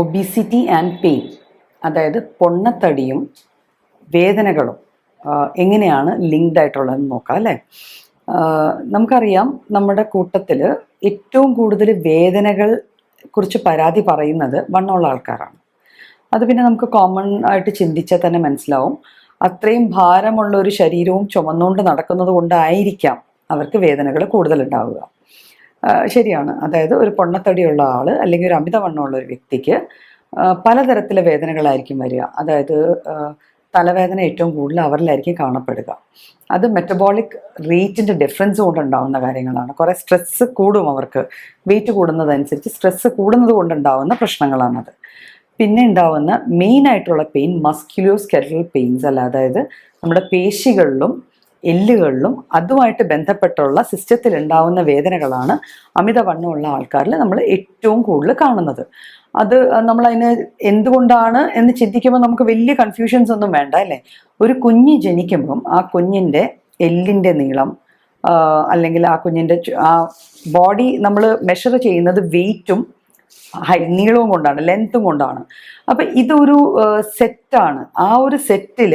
Obesity and pain അതായത് പൊണ്ണത്തടിയും വേദനകളും എങ്ങനെയാണ് ലിങ്ക്ഡ് ആയിട്ടുള്ളതെന്ന് നോക്കാം അല്ലേ? നമുക്കറിയാം നമ്മുടെ കൂട്ടത്തിൽ ഏറ്റവും കൂടുതൽ വേദനകൾ കുറിച്ച് പരാതി പറയുന്നത് വണ്ണമുള്ള ആൾക്കാരാണ്. അത് പിന്നെ നമുക്ക് കോമൺ ആയിട്ട് ചിന്തിച്ചാൽ തന്നെ മനസ്സിലാവും. അത്രയും ഭാരമുള്ള ഒരു ശരീരവും ചുമന്നുകൊണ്ട് നടക്കുന്നത് കൊണ്ടായിരിക്കാം അവർക്ക് വേദനകൾ കൂടുതലുണ്ടാവുക. ശരിയാണ്. അതായത് ഒരു പൊണ്ണത്തടിയുള്ള ആൾ അല്ലെങ്കിൽ ഒരു അമിതവണ്ണമുള്ള ഒരു വ്യക്തിക്ക് പലതരത്തിലെ വേദനകളായിരിക്കും വരിക. അതായത് തലവേദന ഏറ്റവും കൂടുതൽ അവരിലായിരിക്കും കാണപ്പെടുക. അത് മെറ്റബോളിക് റേറ്റിന്റെ ഡിഫറൻസ് കൊണ്ടുണ്ടാവുന്ന കാര്യങ്ങളാണ്. കുറേ സ്ട്രെസ്സ് കൂടും അവർക്ക്. വെയിറ്റ് കൂടുന്നതനുസരിച്ച് സ്ട്രെസ്സ് കൂടുന്നത് കൊണ്ടുണ്ടാവുന്ന പ്രശ്നങ്ങളാണത്. പിന്നെ ഉണ്ടാവുന്ന മെയിൻ ആയിട്ടുള്ള പെയിൻ മസ്ക്യുലോ കെറ്റൽ പെയിൻസ് അല്ല. അതായത് നമ്മുടെ പേശികളിലും എല്ലുകളിലും അതുമായിട്ട് ബന്ധപ്പെട്ടുള്ള സിസ്റ്റത്തിൽ ഉണ്ടാവുന്ന വേദനകളാണ് അമിതവണ്ണമുള്ള ആൾക്കാരിൽ നമ്മൾ ഏറ്റവും കൂടുതൽ കാണുന്നത്. അത് നമ്മൾ അതിന് എന്തുകൊണ്ടാണ് എന്ന് ചിന്തിക്കുമ്പോൾ നമുക്ക് വലിയ കൺഫ്യൂഷൻസ് ഒന്നും വേണ്ട അല്ലേ? ഒരു കുഞ്ഞ് ജനിക്കുമ്പം ആ കുഞ്ഞിന്റെ എല്ലിന്റെ നീളം അല്ലെങ്കിൽ ആ കുഞ്ഞിന്റെ ആ ബോഡി നമ്മൾ മെഷർ ചെയ്യുന്നത് വെയിറ്റും നീളവും കൊണ്ടാണ് ലെങ്ത്തും കൊണ്ടാണ്. അപ്പം ഇതൊരു സെറ്റാണ് ആ ഒരു സെറ്റിൽ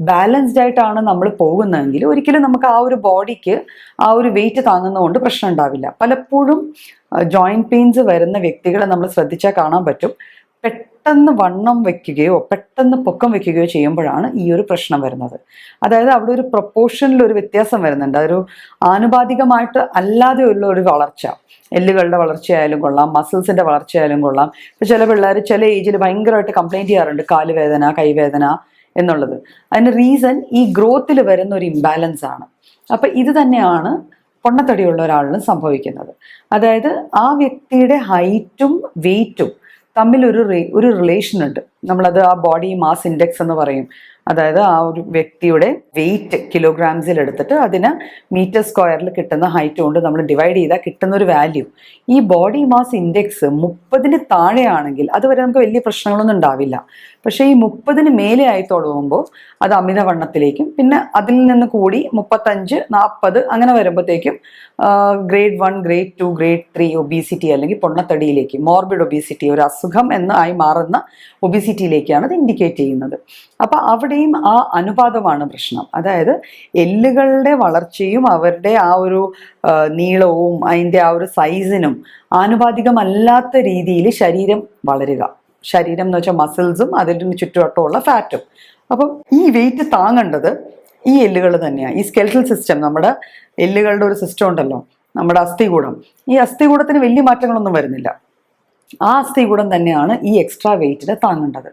ബാലൻസ്ഡ് ആയിട്ടാണ് നമ്മൾ പോകുന്നതെങ്കിൽ ഒരിക്കലും നമുക്ക് ആ ഒരു ബോഡിക്ക് ആ ഒരു വെയിറ്റ് താങ്ങുന്നതുകൊണ്ട് പ്രശ്നം ഉണ്ടാവില്ല. പലപ്പോഴും ജോയിന്റ് പെയിൻസ് വരുന്ന വ്യക്തികളെ നമ്മൾ ശ്രദ്ധിച്ചാൽ കാണാൻ പറ്റും. പെട്ടെന്ന് വണ്ണം വെക്കുകയോ പെട്ടെന്ന് പൊക്കം വെക്കുകയോ ചെയ്യുമ്പോഴാണ് ഈ ഒരു പ്രശ്നം വരുന്നത്. അതായത് അവിടെ ഒരു പ്രൊപ്പോർഷനിൽ ഒരു വ്യത്യാസം വരുന്നുണ്ട്. അതൊരു ആനുപാതികമായിട്ട് അല്ലാതെ ഉള്ള ഒരു വളർച്ച. എല്ലുകളുടെ വളർച്ചയായാലും കൊള്ളാം മസിൽസിന്റെ വളർച്ചയായാലും കൊള്ളാം. ഇപ്പൊ ചില പിള്ളേർ ചില ഏജിൽ ഭയങ്കരമായിട്ട് കംപ്ലൈന്റ് ചെയ്യാറുണ്ട്. കാലുവേദന കൈവേദന എന്നുള്ളത്. അതിന് റീസൺ ഈ ഗ്രോത്തിൽ വരുന്ന ഒരു ഇംബാലൻസ് ആണ്. അപ്പൊ ഇത് തന്നെയാണ് പൊണ്ണത്തടിയുള്ള ഒരാളിനും സംഭവിക്കുന്നത്. അതായത് ആ വ്യക്തിയുടെ ഹൈറ്റും വെയിറ്റും തമ്മിൽ ഒരു ഒരു റിലേഷൻ ഉണ്ട്. നമ്മളത് ആ ബോഡി മാസ് ഇൻഡെക്സ് എന്ന് പറയും. അതായത് ആ ഒരു വ്യക്തിയുടെ വെയിറ്റ് കിലോഗ്രാംസിൽ എടുത്തിട്ട് അതിന് മീറ്റർ സ്ക്വയറിൽ കിട്ടുന്ന ഹൈറ്റ് കൊണ്ട് നമ്മൾ ഡിവൈഡ് ചെയ്താൽ കിട്ടുന്ന ഒരു വാല്യൂ ഈ ബോഡി മാസ് ഇൻഡെക്സ് മുപ്പതിന് താഴെയാണെങ്കിൽ അതുവരെ നമുക്ക് വലിയ പ്രശ്നങ്ങളൊന്നും ഉണ്ടാവില്ല. പക്ഷേ ഈ മുപ്പതിന് മേലെ ആയി തുടങ്ങുമ്പോൾ അത് അമിതവണ്ണത്തിലേക്കും പിന്നെ അതിൽ നിന്ന് കൂടി മുപ്പത്തഞ്ച് നാൽപ്പത് അങ്ങനെ വരുമ്പോഴത്തേക്കും grade one grade two grade three obesity അല്ലെങ്കിൽ പൊണ്ണത്തടിയിലേക്ക് മോർബിഡ് ഒബീസിറ്റി ഒരു അസുഖം എന്ന് ആയി മാറുന്ന ഒബീസിറ്റിയിലേക്കാണ് ഇത് ഇൻഡിക്കേറ്റ് ചെയ്യുന്നത്. അപ്പോൾ അവിടെയും ആ അനുപാതമാണ് പ്രശ്നം. അതായത് എല്ലുകളുടെ വളർച്ചയും അവരുടെ ആ ഒരു നീളവും അതിന്റെ ആ ഒരു സൈസിനും ആനുപാതികമല്ലാത്ത രീതിയിൽ ശരീരം വളരുക. ശരീരം എന്ന് വെച്ചാൽ മസിൽസും അതിന് ചുറ്റുവട്ടമുള്ള ഫാറ്റും അപ്പം ഈ വെയിറ്റ് താങ്ങേണ്ടത് ഈ എല്ലുകൾ തന്നെയാണ് ഈ സ്കെൽറ്റൽ സിസ്റ്റം നമ്മുടെ എല്ലുകളുടെ ഒരു സിസ്റ്റം ഉണ്ടല്ലോ നമ്മുടെ അസ്ഥികൂടം. ഈ അസ്ഥികൂടത്തിന് വലിയ മാറ്റങ്ങളൊന്നും വരുന്നില്ല. ആ അസ്ഥികൂടം തന്നെയാണ് ഈ എക്സ്ട്രാ വെയിറ്റിനെ താങ്ങേണ്ടത്.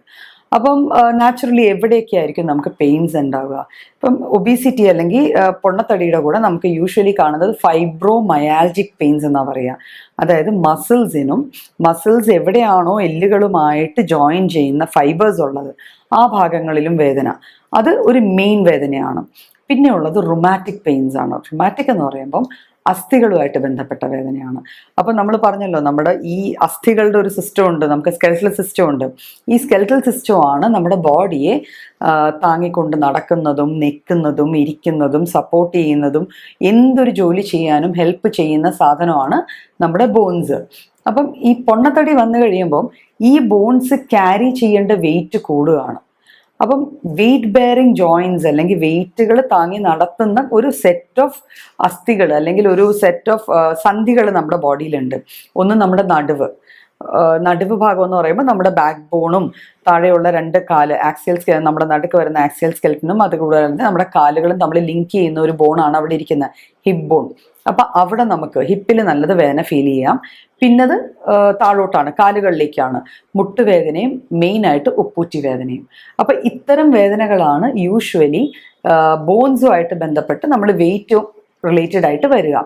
അപ്പം നാച്ചുറലി എവിടെയൊക്കെ ആയിരിക്കും നമുക്ക് പെയിൻസ് ഉണ്ടാവുക? ഇപ്പം ഒബീസിറ്റി അല്ലെങ്കിൽ പൊണ്ണത്തടിയുടെ കൂടെ നമുക്ക് യൂഷ്വലി കാണുന്നത് ഫൈബ്രോ മയാൽജിക് പെയിൻസ് എന്നാ പറയുക അതായത് മസിൽസിനും മസിൽസ് എവിടെയാണോ എല്ലുകളുമായിട്ട് ജോയിൻ ചെയ്യുന്ന ഫൈബേഴ്സ് ഉള്ളത് ആ ഭാഗങ്ങളിലും വേദന. അത് ഒരു മെയിൻ വേദനയാണ്. പിന്നെ ഉള്ളത് റുമാറ്റിക് പെയിൻസ് ആണ്. റുമാറ്റിക് എന്ന് പറയുമ്പം അസ്ഥികളുമായിട്ട് ബന്ധപ്പെട്ട വേദനയാണ്. അപ്പോൾ നമ്മൾ പറഞ്ഞല്ലോ നമ്മുടെ ഈ അസ്ഥികളുടെ ഒരു സിസ്റ്റം ഉണ്ട് നമുക്ക് സ്കെൽറ്റൽ സിസ്റ്റം ഉണ്ട്. ഈ സ്കെൽറ്റൽ സിസ്റ്റമാണ് നമ്മുടെ ബോഡിയെ താങ്ങിക്കൊണ്ട് നടക്കുന്നതും നിൽക്കുന്നതും ഇരിക്കുന്നതും സപ്പോർട്ട് ചെയ്യുന്നതും എന്തൊരു ജോലി ചെയ്യാനും ഹെൽപ്പ് ചെയ്യുന്ന സാധനമാണ് നമ്മുടെ ബോൺസ് അപ്പം ഈ പൊണ്ണത്തടി വന്നു കഴിയുമ്പം ഈ ബോൺസ് ക്യാരി ചെയ്യേണ്ട വെയിറ്റ് കൂടുകയാണ്. അപ്പം വെയിറ്റ് ബെയറിംഗ് ജോയിൻസ് അല്ലെങ്കിൽ വെയിറ്റുകൾ താങ്ങി നടത്തുന്ന ഒരു സെറ്റ് ഓഫ് അസ്ഥികൾ അല്ലെങ്കിൽ ഒരു സെറ്റ് ഓഫ് സന്ധികൾ നമ്മുടെ ബോഡിയിലുണ്ട് ഒന്ന് നമ്മുടെ നടുവ്. നടുവ് ഭാഗം എന്ന് പറയുമ്പോൾ നമ്മുടെ ബാക്ക് ബോണും താഴെയുള്ള രണ്ട് കാൽ ആക്സിയൽ സ്കെ നമ്മുടെ നടുക്ക് വരുന്ന ആക്സിയൽ സ്കെൽറ്റിനും അതുകൂടാതെ നമ്മുടെ കാലുകളും നമ്മൾ ലിങ്ക് ചെയ്യുന്ന ഒരു ബോണാണ് അവിടെ ഇരിക്കുന്നത് ഹിപ്പ് ബോൺ അപ്പൊ അവിടെ നമുക്ക് ഹിപ്പിൽ നല്ലത് വേദന ഫീൽ ചെയ്യാം. പിന്നത് താഴോട്ടാണ് കാലുകളിലേക്കാണ്. മുട്ടുവേദനയും മെയിനായിട്ട് ഉപ്പൂറ്റി വേദനയും. അപ്പൊ ഇത്തരം വേദനകളാണ് യൂഷ്വലി ബോൺസുമായിട്ട് ബന്ധപ്പെട്ട് നമ്മൾ വെയിറ്റും റിലേറ്റഡ് ആയിട്ട് വരിക.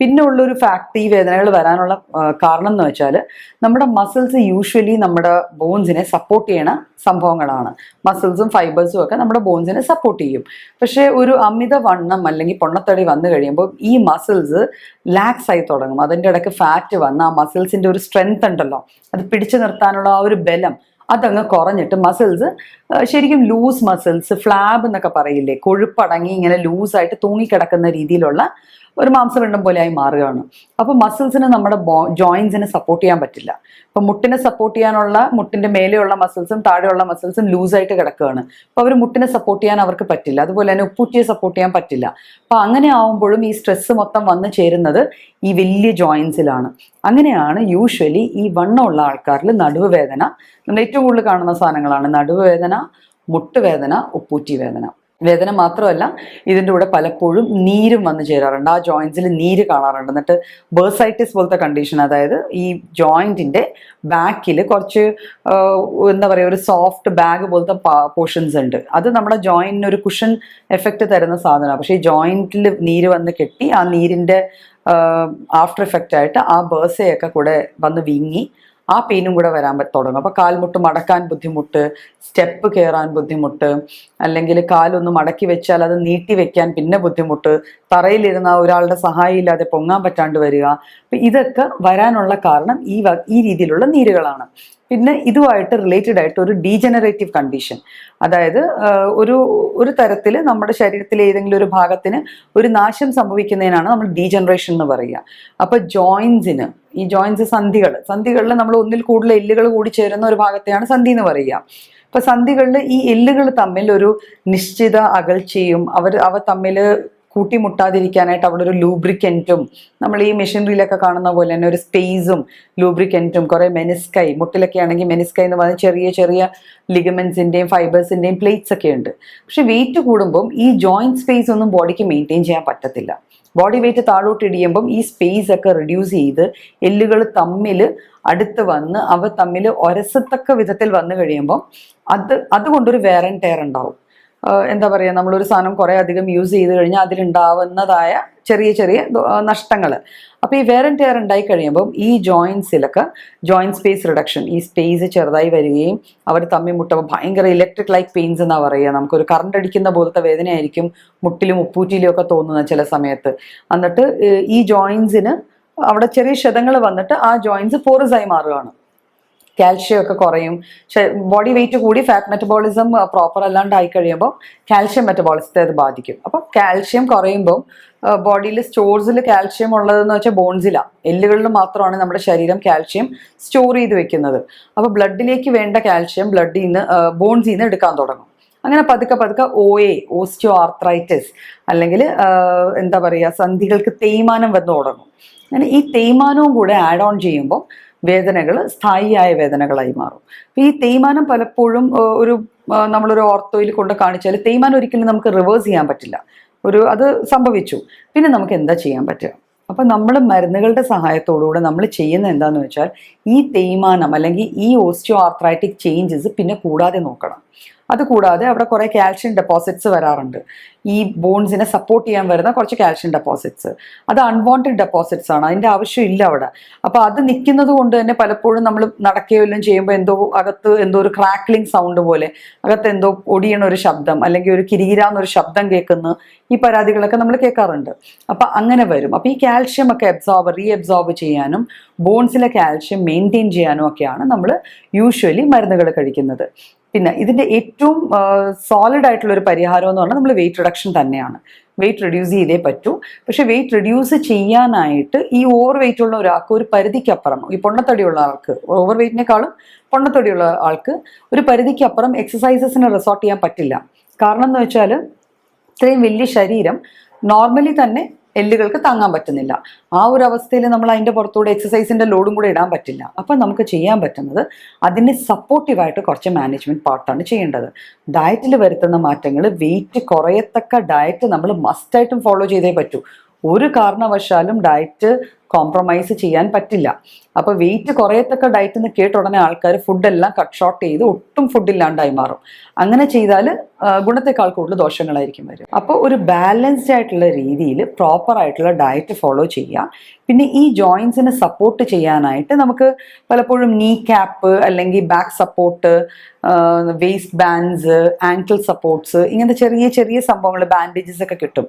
പിന്നെ ഉള്ളൊരു ഫാക്ട് ഈ വേദനകൾ വരാനുള്ള കാരണം എന്ന് വെച്ചാൽ നമ്മുടെ മസിൽസ് യൂഷ്വലി നമ്മുടെ ബോൺസിനെ സപ്പോർട്ട് ചെയ്യണ സംഭവങ്ങളാണ്. മസിൽസും ഫൈബേഴ്സും ഒക്കെ നമ്മുടെ ബോൺസിനെ സപ്പോർട്ട് ചെയ്യും. പക്ഷേ ഒരു അമിത വണ്ണം അല്ലെങ്കിൽ പൊണ്ണത്തടി വന്നു കഴിയുമ്പോൾ ഈ മസിൽസ് ലാക്സ് ആയി തുടങ്ങും. അതിന്റെ ഇടയ്ക്ക് ഫാറ്റ് വന്ന് ആ മസിൽസിന്റെ ഒരു സ്ട്രെങ്ത് ഉണ്ടല്ലോ. അത് പിടിച്ചു നിർത്താനുള്ള ആ ഒരു ബലം അതങ്ങ് കുറഞ്ഞിട്ട് മസിൽസ് ശരിക്കും ലൂസ് മസിൽസ് ഫ്ലാബ് എന്നൊക്കെ പറയില്ലേ? കൊഴുപ്പടങ്ങി ഇങ്ങനെ ലൂസായിട്ട് തൂങ്ങിക്കിടക്കുന്ന രീതിയിലുള്ള ഒരു മാംസപിണ്ഡം പോലെ ആയി മാറുകയാണ്. അപ്പോൾ മസിൽസിന് നമ്മുടെ ജോയിൻസിനെ സപ്പോർട്ട് ചെയ്യാൻ പറ്റില്ല. അപ്പോൾ മുട്ടിനെ സപ്പോർട്ട് ചെയ്യാനുള്ള മുട്ടിന്റെ മേലെയുള്ള മസിൽസും താഴെയുള്ള മസിൽസും ലൂസായിട്ട് കിടക്കുകയാണ്. അപ്പോൾ അവർ മുട്ടിനെ സപ്പോർട്ട് ചെയ്യാൻ അവർക്ക് പറ്റില്ല. അതുപോലെ തന്നെ ഉപ്പൂറ്റിയെ സപ്പോർട്ട് ചെയ്യാൻ പറ്റില്ല. അപ്പോൾ അങ്ങനെ ആവുമ്പോഴും ഈ സ്ട്രെസ് മൊത്തം വന്നു ചേരുന്നത് ഈ വലിയ ജോയിൻസിലാണ് അങ്ങനെയാണ് യൂഷ്വലി ഈ വണ്ണമുള്ള ആൾക്കാരിൽ നടുവ് വേദന. നമ്മൾ ഏറ്റവും കൂടുതൽ കാണുന്ന സാധനങ്ങളാണ്. നടുവ് വേദന മുട്ടുവേദന ഉപ്പൂറ്റി വേദന വേദന മാത്രമല്ല ഇതിന്റെ കൂടെ പലപ്പോഴും നീരും വന്നു ചേരാറുണ്ട്. ആ ജോയിൻസിൽ നീര് കാണാറുണ്ട്. എന്നിട്ട് ബേഴ്സൈറ്റിസ് പോലത്തെ കണ്ടീഷൻ അതായത് ഈ ജോയിന്റിന്റെ ബാക്കിൽ കുറച്ച് എന്താ പറയുക ഒരു സോഫ്റ്റ് ബാഗ് പോലത്തെ പോർഷൻസ് ഉണ്ട്. അത് നമ്മുടെ ജോയിന്റിന് ഒരു കുഷൻ എഫക്റ്റ് തരുന്ന സാധനമാണ്. പക്ഷേ ഈ ജോയിന്റിൽ നീര് വന്ന് കെട്ടി ആ നീരിന്റെ ആഫ്റ്റർ എഫക്റ്റ് ആയിട്ട് ആ ബേഴ്സയൊക്കെ കൂടെ വന്ന് വീങ്ങി ആ പെയിനും കൂടെ വരാൻ തുടങ്ങും. അപ്പോൾ കാൽമുട്ട് മടക്കാൻ ബുദ്ധിമുട്ട് സ്റ്റെപ്പ് കയറാൻ ബുദ്ധിമുട്ട് അല്ലെങ്കിൽ കാലൊന്ന് മടക്കി വെച്ചാൽ അത് നീട്ടി വെക്കാൻ പിന്നെ ബുദ്ധിമുട്ട്. തറയിലിരുന്ന ഒരാളുടെ സഹായം ഇല്ലാതെ പൊങ്ങാൻ പറ്റാണ്ട് വരിക. അപ്പം ഇതൊക്കെ വരാനുള്ള കാരണം ഈ ഈ രീതിയിലുള്ള നീരുകളാണ്. പിന്നെ ഇതുമായിട്ട് റിലേറ്റഡ് ആയിട്ട് ഒരു ഡീജനറേറ്റീവ് കണ്ടീഷൻ അതായത് ഒരു ഒരു തരത്തിൽ നമ്മുടെ ശരീരത്തിലെ ഏതെങ്കിലും ഒരു ഭാഗത്തിന് ഒരു നാശം സംഭവിക്കുന്നതിനാണ് നമ്മൾ ഡീജനറേഷൻ എന്ന് പറയുക. അപ്പോൾ ജോയിൻസിന് ഈ ജോയിൻസ് സന്ധികൾ സന്ധികളിൽ നമ്മൾ ഒന്നിൽ കൂടുതൽ എല്ലുകൾ കൂടി ചേരുന്ന ഒരു ഭാഗത്തെയാണ് സന്ധി എന്ന് പറയുക. ഇപ്പൊ സന്ധികളിൽ ഈ എല്ലുകൾ തമ്മിൽ ഒരു നിശ്ചിത അകൽച്ചയും അവർ അവ തമ്മിൽ കൂട്ടിമുട്ടാതിരിക്കാനായിട്ട് അവിടെ ഒരു ലൂബ്രിക്കന്റും നമ്മൾ ഈ മെഷീനറിയിലൊക്കെ കാണുന്ന പോലെ തന്നെ ഒരു സ്പേസും ലൂബ്രിക്കന്റും കുറേ മെനിസ്കൈ മുട്ടിലൊക്കെ ആണെങ്കിൽ മെനിസ്കൈ എന്ന് പറഞ്ഞാൽ ചെറിയ ചെറിയ ലിഗമെൻസിന്റെയും ഫൈബേഴ്സിന്റെയും പ്ലേറ്റ്സ് ഒക്കെ ഉണ്ട്. പക്ഷെ വെയിറ്റ് കൂടുമ്പം ഈ ജോയിന്റ് സ്പേസ് ഒന്നും ബോഡിക്ക് മെയിന്റെയിൻ ചെയ്യാൻ പറ്റത്തില്ല. ബോഡി വെയിറ്റ് താഴോട്ട് ഇടിയുമ്പം ഈ സ്പേസ് ഒക്കെ റിഡ്യൂസ് ചെയ്ത് എല്ലുകൾ തമ്മിൽ അടുത്ത് വന്ന് അവ തമ്മിൽ ഒരസത്തക്ക വിധത്തിൽ വന്നു കഴിയുമ്പം അത് അതുകൊണ്ടൊരു വേറെ ടയർ ഉണ്ടാവും. എന്താ പറയുക നമ്മളൊരു സാധനം കുറേ അധികം യൂസ് ചെയ്ത് കഴിഞ്ഞാൽ അതിലുണ്ടാവുന്നതായ ചെറിയ ചെറിയ നഷ്ടങ്ങൾ അപ്പോൾ ഈ വേർ ആൻഡ് ടെയർ ഉണ്ടായി കഴിയുമ്പം ഈ ജോയിൻസിലൊക്കെ ജോയിന്റ് സ്പേസ് റിഡക്ഷൻ ഈ സ്പേസ് ചെറുതായി വരികയും അവർ തമ്മിൽ മുട്ടുമ്പോൾ ഭയങ്കര ഇലക്ട്രിക് ലൈക്ക് പെയിൻസ് എന്നാണ് പറയുക. നമുക്കൊരു കറണ്ട് അടിക്കുന്ന പോലത്തെ വേദനയായിരിക്കും മുട്ടിലും ഉപ്പൂറ്റിയിലും ഒക്കെ തോന്നുന്നത് ചില സമയത്ത്. എന്നിട്ട് ഈ ജോയിൻസിന് അവിടെ ചെറിയ ക്ഷതങ്ങൾ വന്നിട്ട് ആ ജോയിൻസ് പോറസായി മാറുകയാണ്. കാൽഷ്യം ഒക്കെ കുറയും. ബോഡി വെയിറ്റ് കൂടി ഫാറ്റ് മെറ്റബോളിസം പ്രോപ്പർ അല്ലാണ്ട് ആയി കഴിയുമ്പോൾ കാൽഷ്യം മെറ്റബോളിസത്തെ അത് ബാധിക്കും. അപ്പോൾ കാൽഷ്യം കുറയുമ്പോൾ ബോഡിയിൽ സ്റ്റോർസിൽ കാൽഷ്യം ഉള്ളതെന്ന് വെച്ചാൽ ബോൺസിലാണ് എല്ലുകളിൽ മാത്രമാണ് നമ്മുടെ ശരീരം കാൽഷ്യം സ്റ്റോർ ചെയ്ത് വെക്കുന്നത്. അപ്പോൾ ബ്ലഡിലേക്ക് വേണ്ട കാൽഷ്യം ബ്ലഡിൽ നിന്ന് ബോൺസിൽ നിന്ന് എടുക്കാൻ തുടങ്ങും. അങ്ങനെ പതുക്കെ പതുക്കെ ഒ എ ഓസ്റ്റിയോ ആർത്രൈറ്റിസ് അല്ലെങ്കിൽ എന്താ പറയുക സന്ധികൾക്ക് തേയ്മാനം വന്ന് തുടങ്ങും. അങ്ങനെ ഈ തേയ്മാനവും കൂടെ ആഡ് ഓൺ ചെയ്യുമ്പോൾ വേദനകൾ സ്ഥായിയായ വേദനകളായി മാറും. അപ്പം ഈ തേയ്മാനം പലപ്പോഴും ഒരു നമ്മളൊരു ഓർത്തോയിൽ കൊണ്ട് കാണിച്ചാൽ തേയ്മാനം ഒരിക്കലും നമുക്ക് റിവേഴ്സ് ചെയ്യാൻ പറ്റില്ല. ഒരു അത് സംഭവിച്ചു. പിന്നെ നമുക്ക് എന്താ ചെയ്യാൻ പറ്റുക? അപ്പം നമ്മൾ മരുന്നുകളുടെ സഹായത്തോടുകൂടെ നമ്മൾ ചെയ്യുന്ന എന്താണെന്ന് വെച്ചാൽ ഈ തേയ്മാനം അല്ലെങ്കിൽ ഈ ഓസ്റ്റിയോ ആർത്രൈറ്റിക് ചേഞ്ചസ് പിന്നെ കൂടാതെ നോക്കണം. അത് കൂടാതെ അവിടെ കുറേ കാൽഷ്യം ഡെപ്പോസിറ്റ്സ് വരാറുണ്ട്. ഈ ബോൺസിനെ സപ്പോർട്ട് ചെയ്യാൻ വരുന്ന കുറച്ച് കാൽഷ്യം ഡെപ്പോസിറ്റ്സ് അത് അൺവാണ്ടഡ് ഡെപ്പോസിറ്റ്സ് ആണ്. അതിന്റെ ആവശ്യമില്ല അവിടെ. അപ്പോൾ അത് നിൽക്കുന്നത് കൊണ്ട് തന്നെ പലപ്പോഴും നമ്മൾ നടക്കുകയോ ചെയ്യുമ്പോൾ എന്തോ അകത്ത് എന്തോ ഒരു ക്രാക്ലിംഗ് സൗണ്ട് പോലെ അകത്ത് എന്തോ ഒടിയണ ഒരു ശബ്ദം അല്ലെങ്കിൽ ഒരു കിരീരാന്നൊരു ശബ്ദം കേൾക്കുന്ന ഈ പരാതികളൊക്കെ നമ്മൾ കേൾക്കാറുണ്ട്. അപ്പം അങ്ങനെ വരും. അപ്പോൾ ഈ കാൽഷ്യം ഒക്കെ അബ്സോർബ് റീ അബ്സോർബ് ചെയ്യാനും ബോൺസിലെ കാൽഷ്യം മെയിന്റെയിൻ ചെയ്യാനും ഒക്കെയാണ് നമ്മൾ യൂഷ്വലി മരുന്നുകൾ കഴിക്കുന്നത്. പിന്നെ ഇതിന്റെ ഏറ്റവും സോളിഡ് ആയിട്ടുള്ള ഒരു പരിഹാരം എന്ന് പറഞ്ഞാൽ നമ്മൾ വെയിറ്റ് റിഡക്ഷൻ തന്നെയാണ്. വെയിറ്റ് റിഡ്യൂസ് ചെയ്തേ പറ്റൂ. പക്ഷെ വെയിറ്റ് റിഡ്യൂസ് ചെയ്യാനായിട്ട് ഈ ഓവർ വെയിറ്റ് ഉള്ള ഒരാൾക്ക് ഒരു പരിധിക്കപ്പുറം ഈ പൊണ്ണത്തടിയുള്ള ആൾക്ക് ഓവർ വെയിറ്റിനേക്കാളും പൊണ്ണത്തടിയുള്ള ആൾക്ക് ഒരു പരിധിക്കപ്പുറം എക്സസൈസസിന് റിസോർട്ട് ചെയ്യാൻ പറ്റില്ല. കാരണം എന്ന് വെച്ചാൽ ഇത്രയും വലിയ ശരീരം നോർമലി തന്നെ എല്ലുകൾക്ക് താങ്ങാൻ പറ്റുന്നില്ല. ആ ഒരു അവസ്ഥയിൽ നമ്മൾ അതിന്റെ പുറത്തൂടെ എക്സസൈസിന്റെ ലോഡും കൂടെ ഇടാൻ പറ്റില്ല. അപ്പം നമുക്ക് ചെയ്യാൻ പറ്റുന്നത് അതിന് സപ്പോർട്ടീവായിട്ട് കുറച്ച് മാനേജ്മെന്റ് പാർട്ടാണ് ചെയ്യേണ്ടത്. ഡയറ്റിൽ വരുത്തുന്ന മാറ്റങ്ങൾ വെയിറ്റ് കുറയത്തക്ക ഡയറ്റ് നമ്മൾ മസ്റ്റായിട്ടും ഫോളോ ചെയ്തേ പറ്റൂ. ഒരു കാരണവശാലും ഡയറ്റ് കോംപ്രമൈസ് ചെയ്യാൻ പറ്റില്ല. അപ്പോൾ വെയിറ്റ് കുറയത്തക്ക ഡയറ്റ് എന്ന് കേട്ട ഉടനെ ആൾക്കാർ ഫുഡെല്ലാം കട്ട് ഷോർട്ട് ചെയ്ത് ഒട്ടും ഫുഡ് ഇല്ലാണ്ടായി മാറും. അങ്ങനെ ചെയ്താൽ ഗുണത്തെക്കാൾ കൂടുതൽ ദോഷങ്ങളായിരിക്കും വരും അപ്പോൾ ഒരു ബാലൻസ്ഡ് ആയിട്ടുള്ള രീതിയിൽ പ്രോപ്പർ ആയിട്ടുള്ള ഡയറ്റ് ഫോളോ ചെയ്യുക പിന്നെ ഈ ജോയിൻസിനെ സപ്പോർട്ട് ചെയ്യാനായിട്ട് നമുക്ക് പലപ്പോഴും നീ ക്യാപ്പ് അല്ലെങ്കിൽ back support waist bands ankle supports ഇങ്ങനത്തെ ചെറിയ ചെറിയ സംഭവങ്ങൾ ബാൻഡേജസ് ഒക്കെ കിട്ടും.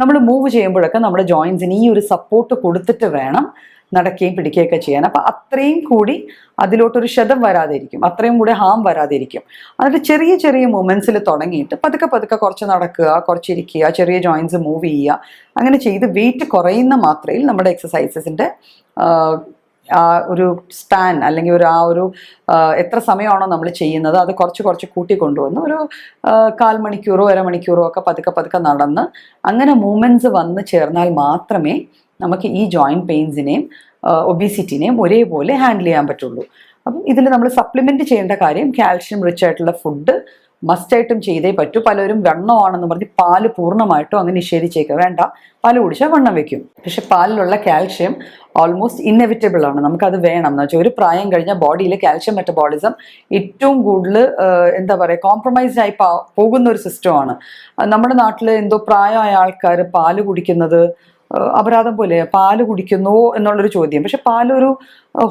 നമ്മൾ മൂവ് ചെയ്യുമ്പോഴൊക്കെ നമ്മുടെ ജോയിൻസിന് ഈ ഒരു സപ്പോർട്ട് കൊടുത്തിട്ട് വേണം നടക്കുകയും പിടിക്കുകയൊക്കെ ചെയ്യാൻ. അപ്പം അത്രയും കൂടി അതിലോട്ടൊരു ശതം വരാതിരിക്കും. അത്രയും കൂടി ഹാം വരാതിരിക്കും. അതിൽ ചെറിയ ചെറിയ മൂമെന്റ്സിൽ തുടങ്ങിയിട്ട് പതുക്കെ പതുക്കെ കുറച്ച് നടക്കുക കുറച്ചിരിക്കുക ചെറിയ ജോയിൻസ് മൂവ് ചെയ്യുക. അങ്ങനെ ചെയ്ത് വെയിറ്റ് കുറയുന്ന മാത്രയിൽ നമ്മുടെ എക്സസൈസസിന്റെ ആ ഒരു സ്പാൻ അല്ലെങ്കിൽ ഒരു ആ ഒരു എത്ര സമയമാണോ നമ്മൾ ചെയ്യുന്നത് അത് കുറച്ച് കുറച്ച് കൂട്ടി കൊണ്ടുവന്ന് ഒരു കാൽ മണിക്കൂറോ അരമണിക്കൂറോ ഒക്കെ പതുക്കെ പതുക്കെ നടന്ന് അങ്ങനെ മൂമെന്റ്സ് വന്ന് ചേർന്നാൽ മാത്രമേ നമുക്ക് ഈ ജോയിന്റ് പെയിൻസിനെയും ഒബീസിറ്റിനെയും ഒരേപോലെ ഹാൻഡിൽ ചെയ്യാൻ പറ്റുള്ളൂ. അപ്പം ഇതിൽ നമ്മൾ സപ്ലിമെന്റ് ചെയ്യേണ്ട കാര്യം കാൽഷ്യം റിച്ച് ആയിട്ടുള്ള ഫുഡ് മസ്റ്റായിട്ടും ചെയ്തേ പറ്റൂ. പലരും വെണ്ണമാണെന്ന് പറഞ്ഞ് പാൽ പൂർണമായിട്ടും അങ്ങ് നിഷേധിച്ചേക്കുക. വേണ്ട. പാൽ കുടിച്ചാൽ വണ്ണം വെക്കും. പക്ഷെ പാലിലുള്ള കാൽഷ്യം ഓൾമോസ്റ്റ് ഇന്നെവിറ്റബിൾ ആണ്. നമുക്കത് വേണം. എന്ന് വെച്ചാൽ ഒരു പ്രായം കഴിഞ്ഞാൽ ബോഡിയിലെ കാൽഷ്യം മെറ്റബോളിസം ഏറ്റവും കൂടുതൽ എന്താ പറയുക കോംപ്രമൈസ്ഡ് ആയി പോകുന്ന ഒരു സിസ്റ്റമാണ് നമ്മുടെ നാട്ടിൽ എന്തോ പ്രായമായ ആൾക്കാർ പാൽ കുടിക്കുന്നത് അപരാധം പോലെ പാൽ കുടിക്കുന്നു എന്നുള്ളൊരു ചോദ്യം. പക്ഷെ പാലൊരു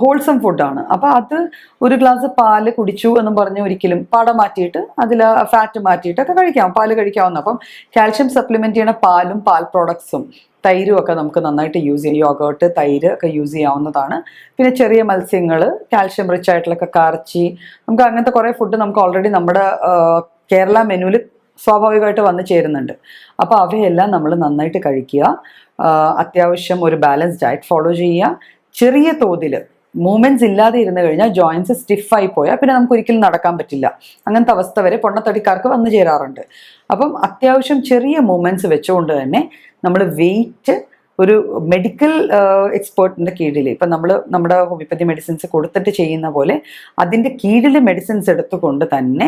ഹോൾസം ഫുഡാണ് അപ്പോൾ അത് ഒരു ഗ്ലാസ് പാൽ കുടിച്ചു എന്നും പറഞ്ഞ് ഒരിക്കലും പാട മാറ്റിയിട്ട് അതിൽ ഫാറ്റ് മാറ്റിയിട്ടൊക്കെ കഴിക്കാം. പാൽ കഴിക്കാവുന്ന. അപ്പം കാൽഷ്യം സപ്ലിമെന്റ് ചെയ്യണ പാലും പാൽ പ്രോഡക്ട്സും തൈരും ഒക്കെ നമുക്ക് നന്നായിട്ട് യൂസ് ചെയ്യാം. യോഗേർട്ട് തൈര് ഒക്കെ യൂസ് ചെയ്യാവുന്നതാണ്. പിന്നെ ചെറിയ മത്സ്യങ്ങൾ കാൽഷ്യം റിച്ച് ആയിട്ടുള്ള കറച്ചി നമുക്ക് അങ്ങനത്തെ കുറേ ഫുഡ് നമുക്ക് ഓൾറെഡി നമ്മുടെ കേരള മെനുവിൽ സ്വാഭാവികമായിട്ട് വന്നു ചേരുന്നുണ്ട്. അപ്പോൾ അവയെല്ലാം നമ്മൾ നന്നായിട്ട് കഴിക്കുക. അത്യാവശ്യം ഒരു ബാലൻസ് ഡയറ്റ് ഫോളോ ചെയ്യുക. ചെറിയ തോതിൽ മൂവ്മെന്റ്സ് ഇല്ലാതെ ഇരുന്ന് കഴിഞ്ഞാൽ ജോയിൻസ് സ്റ്റിഫായി പോയാൽ പിന്നെ നമുക്ക് ഒരിക്കലും നടക്കാൻ പറ്റില്ല. അങ്ങനത്തെ അവസ്ഥ വരെ പൊണ്ണത്തടിക്കാർക്ക് വന്നു ചേരാറുണ്ട്. അപ്പം അത്യാവശ്യം ചെറിയ മൂവ്മെന്റ്സ് വെച്ചുകൊണ്ട് തന്നെ നമ്മൾ വെയിറ്റ് ഒരു മെഡിക്കൽ എക്സ്പേർട്ടിന്റെ കീഴിൽ ഇപ്പം നമ്മൾ നമ്മുടെ ഹോമിയോപ്പതി മെഡിസിൻസ് കൊടുത്തിട്ട് ചെയ്യുന്ന പോലെ അതിന്റെ കീഴിൽ മെഡിസിൻസ് എടുത്തുകൊണ്ട് തന്നെ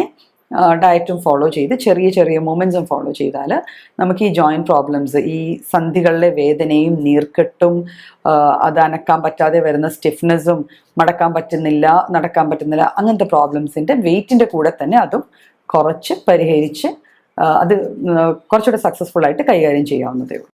ഡയറ്റും ഫോളോ ചെയ്ത് ചെറിയ ചെറിയ മൂമെൻസും ഫോളോ ചെയ്താൽ നമുക്ക് ഈ ജോയിന്റ് പ്രോബ്ലംസ് ഈ സന്ധികളിലെ വേദനയും നീർക്കെട്ടും അത് അനക്കാൻ പറ്റാതെ വരുന്ന സ്റ്റിഫ്നെസ്സും മടക്കാൻ പറ്റുന്നില്ല നടക്കാൻ പറ്റുന്നില്ല അങ്ങനത്തെ പ്രോബ്ലംസിന്റെ വെയിറ്റിന്റെ കൂടെ തന്നെ അതും കുറച്ച് പരിഹരിച്ച് അത് കുറച്ചുകൂടെ സക്സസ്ഫുൾ ആയിട്ട് കൈകാര്യം ചെയ്യാവുന്നതേ ഉള്ളൂ.